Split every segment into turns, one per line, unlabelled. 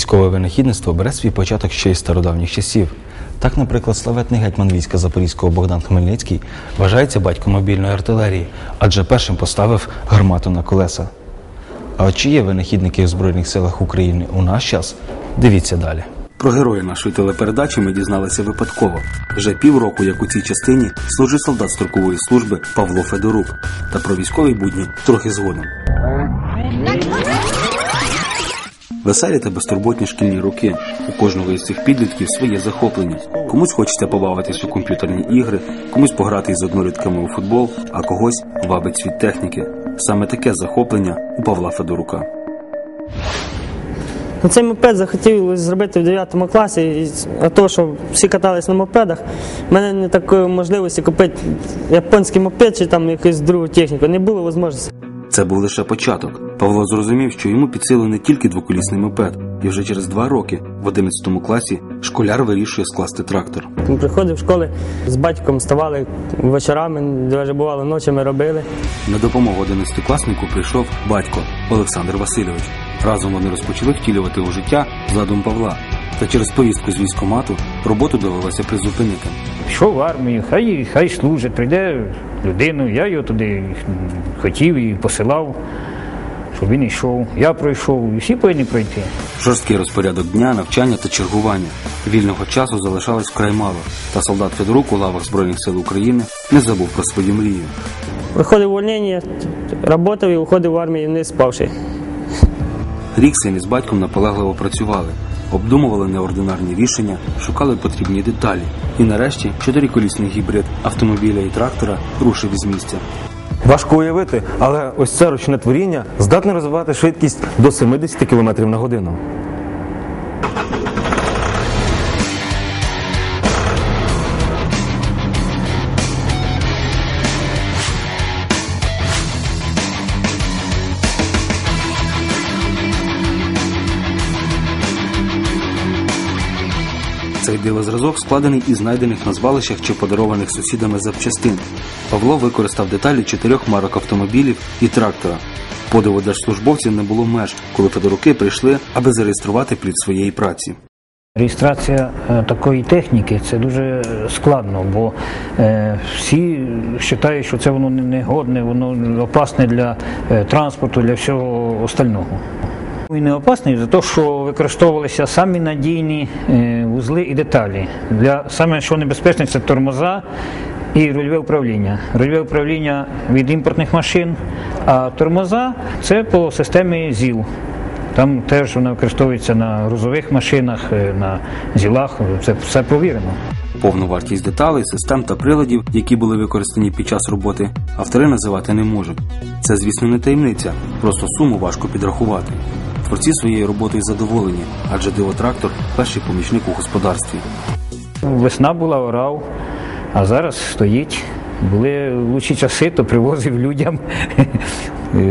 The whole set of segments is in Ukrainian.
Військове винахідництво бере свій початок ще із стародавніх часів. Так, наприклад, славетний гетьман війська Запорізького Богдан Хмельницький вважається батьком мобільної артилерії, адже першим поставив гармату на колеса. А от чи є винахідники в Збройних силах України у наш час? Дивіться далі.
Про героя нашої телепередачі ми дізналися випадково. Вже півроку, як у цій частині, служить солдат строкової служби Павло Федорук. Та про військові будні трохи згодом. Веселі та безтурботні шкільні роки. У кожного із цих підлітків своє захоплення. Комусь хочеться побавитись у комп'ютерні ігри, комусь пограти із однолітками у футбол, а когось вабить світ техніки. Саме таке захоплення у Павла Федорука.
Ну, Цей мопед захотілося зробити в 9 класі, а то, що всі катались на мопедах, в мене не такої можливості купити японський мопед чи там якусь другу техніку. Не було можливості.
Це був лише початок. Павло зрозумів, що йому під силу не тільки двоколісний мопед, і вже через два роки, в 11 класі, школяр вирішує скласти трактор.
Ми приходив в школи з батьком, вставали вечорами, навіть бувало ночами робили.
На допомогу 11-класнику прийшов батько Олександр Васильович. Разом вони розпочали втілювати у життя задум Павла. Та через повістку з військомату роботу довелося призупинити.
Пішов в армію, хай, хай служить, прийде людину. Я його туди хотів і посилав, щоб він йшов. Я пройшов, і всі повинні пройти.
Жорсткий розпорядок дня, навчання та чергування. Вільного часу залишалось вкрай мало, та солдат Федорук у лавах Збройних сил України не забув про свою мрію.
Виходив увольнення, працював і уходив в армію не спавши.
Рік син із батьком наполегливо працювали, обдумували неординарні рішення, шукали потрібні деталі. І нарешті чотириколісний гібрид автомобіля і трактора рушив із місця.
Важко уявити, але ось це ручне творіння здатне розвивати швидкість до 70 км на годину.
Цей дивозразок складений із знайдених на звалищах чи подарованих сусідами запчастин. Павло використав деталі чотирьох марок автомобілів і трактора. Подиву держслужбовців не було меж, коли Федоруки прийшли, аби зареєструвати плід своєї праці.
Реєстрація е, такої техніки це дуже складно, бо е, всі вважають, що це воно не- негодне, воно опасне для е, транспорту, для всього остального. І не опасний за те, що використовувалися самі надійні е, вузли і деталі. Для саме що небезпечне, це тормоза і рульове управління. Рульове управління від імпортних машин, а тормоза це по системі ЗІЛ. Там теж вона використовується на грузових машинах, е, на зілах. Це все провірено.
Повну вартість деталей, систем та приладів, які були використані під час роботи, автори називати не можуть. Це, звісно, не таємниця, просто суму важко підрахувати. Творці своєю роботою задоволені, адже дивотрактор перший помічник у господарстві.
Весна була, орав, а зараз стоїть. Були лучші часи, то привозив людям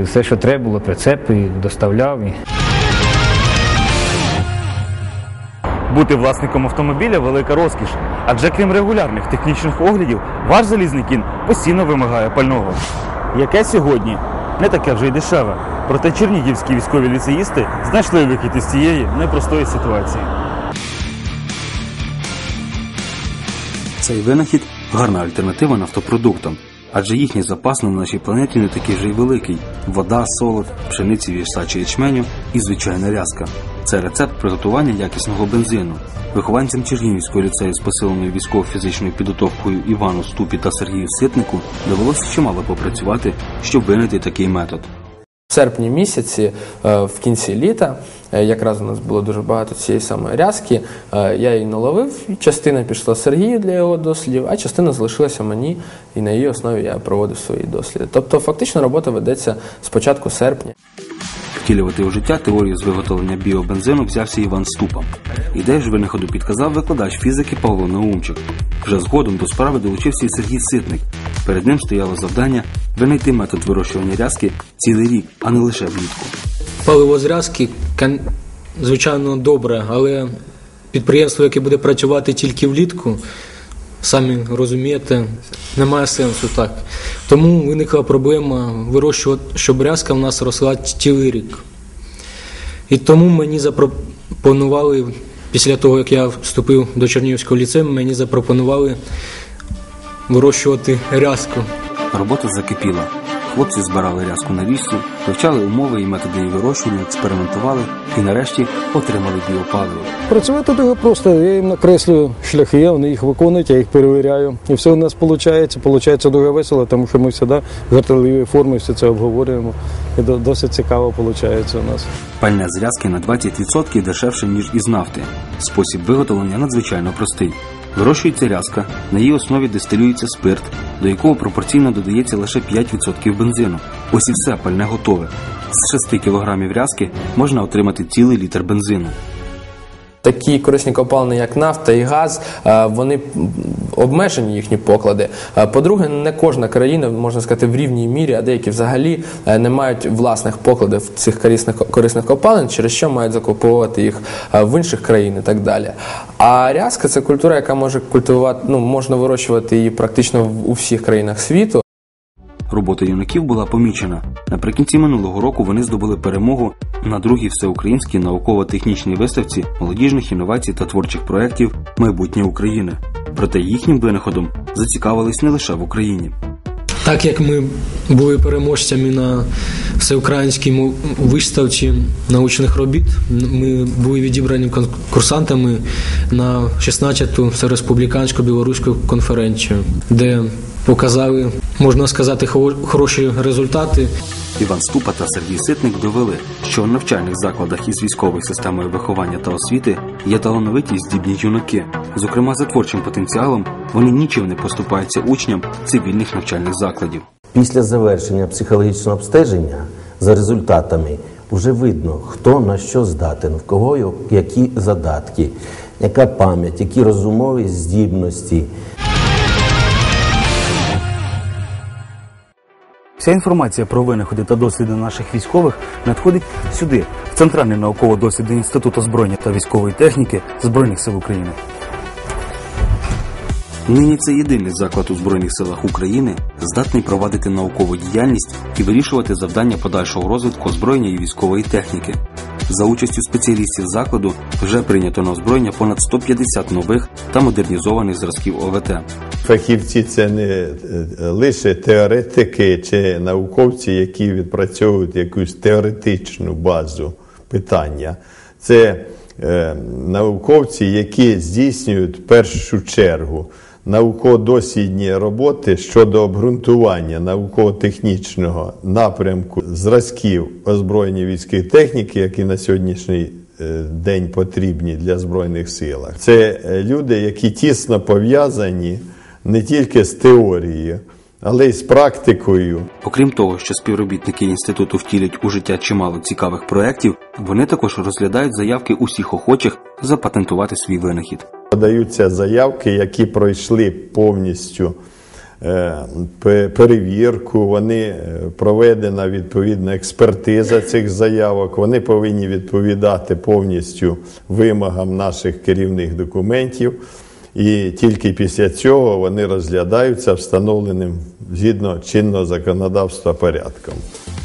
все, що треба було, прицепи, доставляв.
Бути власником автомобіля велика розкіш, адже крім регулярних технічних оглядів, ваш залізний кін постійно вимагає пального. Яке сьогодні не таке вже й дешеве. Проте чернігівські військові ліцеїсти знайшли вихід із цієї непростої ситуації.
Цей винахід гарна альтернатива нафтопродуктам, адже їхній запас на нашій планеті не такий вже й великий: вода, солод, пшениці, вівса чи ячменю і звичайна рязка. Це рецепт приготування якісного бензину. Вихованцям Чернігівського ліцею з посиленою військово-фізичною підготовкою Івану Ступі та Сергію Ситнику довелося чимало попрацювати, щоб винайти такий метод.
В серпні місяці, е, в кінці літа, якраз у нас було дуже багато цієї самої рязки, е, я її наловив, частина пішла Сергію для його дослідів, а частина залишилася мені, і на її основі я проводив свої досліди. Тобто, фактично, робота ведеться з початку серпня.
Втілювати у життя теорію з виготовлення біобензину взявся Іван Ступа. Ідею ж винаходу підказав викладач фізики Павло Наумчик. Вже згодом до справи долучився і Сергій Ситник. Перед ним стояло завдання винайти метод вирощування рязки цілий рік, а не лише влітку.
Паливо з рязки, звичайно, добре, але підприємство, яке буде працювати тільки влітку, самі розумієте, немає сенсу так. Тому виникла проблема вирощувати, щоб рязка в нас росла цілий рік. І тому мені запро- планували, після того, як я вступив до Чернігівського ліцею, мені запропонували вирощувати рязку.
Робота закипіла. Хлопці збирали рязку на річці, вивчали умови і методи її вирощування, експериментували і нарешті отримали біопаливо.
Працювати дуже просто. Я їм накреслюю шляхи, вони їх виконують, я їх перевіряю. І все у нас виходить. Получається дуже весело, тому що ми завжди в жартівливій формі все це обговорюємо. І до- досить цікаво виходить у нас.
Пальне з рязки на 20% дешевше, ніж із нафти. Спосіб виготовлення надзвичайно простий. Вирощується рязка, на її основі дистилюється спирт, до якого пропорційно додається лише 5% бензину. Ось і все, пальне готове. З 6 кг рязки можна отримати цілий літр бензину.
Такі корисні копалини, як нафта і газ, е, вони обмежені їхні поклади. Е, По-друге, не кожна країна, можна сказати, в рівній мірі, а деякі взагалі е, не мають власних покладів цих корисних, корисних копалин, через що мають закуповувати їх в інших країн і так далі. А рязка це культура, яка може культивувати, ну можна вирощувати її практично у всіх країнах світу.
Робота юнаків була помічена. Наприкінці минулого року вони здобули перемогу на другій всеукраїнській науково-технічній виставці молодіжних інновацій та творчих проєктів Майбутнє України. Проте їхнім винаходом зацікавились не лише в Україні.
Так як ми були переможцями на всеукраїнській виставці научних робіт, ми були відібрані конкурсантами на 16-ту всереспубліканську білоруську конференцію, де показали, можна сказати, хо- хороші результати.
Іван Ступа та Сергій Ситник довели, що в навчальних закладах із військовою системою виховання та освіти є талановиті здібні юнаки. Зокрема, за творчим потенціалом вони нічим не поступаються учням цивільних навчальних закладів.
Після завершення психологічного обстеження за результатами вже видно, хто на що здатен, в кого які задатки, яка пам'ять, які розумові здібності.
Вся інформація про винаходи та досліди наших військових надходить сюди, в Центральний науково-дослідний інститут озброєння та військової техніки Збройних сил України.
Нині це єдиний заклад у Збройних силах України, здатний провадити наукову діяльність і вирішувати завдання подальшого розвитку озброєння і військової техніки. За участю спеціалістів закладу вже прийнято на озброєння понад 150 нових та модернізованих зразків ОВТ.
Фахівці це не е, лише теоретики чи науковці, які відпрацьовують якусь теоретичну базу питання. Це е, науковці, які здійснюють першу чергу науково-дослідні роботи щодо обґрунтування науково-технічного напрямку зразків озброєння військової техніки, які на сьогоднішній е, день потрібні для Збройних сил. Це е, люди, які тісно пов'язані не тільки з теорією, але й з практикою.
Окрім того, що співробітники інституту втілять у життя чимало цікавих проєктів, вони також розглядають заявки усіх охочих запатентувати свій винахід.
Подаються заявки, які пройшли повністю е, перевірку, вони е, проведена відповідна експертиза цих заявок. Вони повинні відповідати повністю вимогам наших керівних документів. І тільки після цього вони розглядаються встановленим згідно чинного законодавства порядком.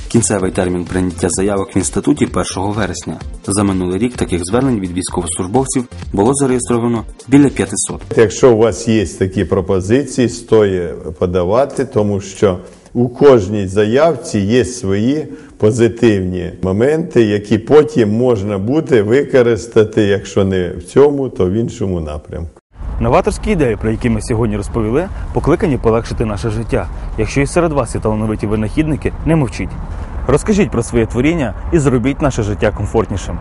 Кінцевий термін прийняття заявок в інституті 1 вересня. За минулий рік таких звернень від військовослужбовців було зареєстровано біля 500.
Якщо у вас є такі пропозиції, стоїть подавати, тому що у кожній заявці є свої позитивні моменти, які потім можна буде використати, якщо не в цьому, то в іншому напрямку.
Новаторські ідеї, про які ми сьогодні розповіли, покликані полегшити наше життя. Якщо і серед вас є талановиті винахідники, не мовчіть. Розкажіть про своє творіння і зробіть наше життя комфортнішим.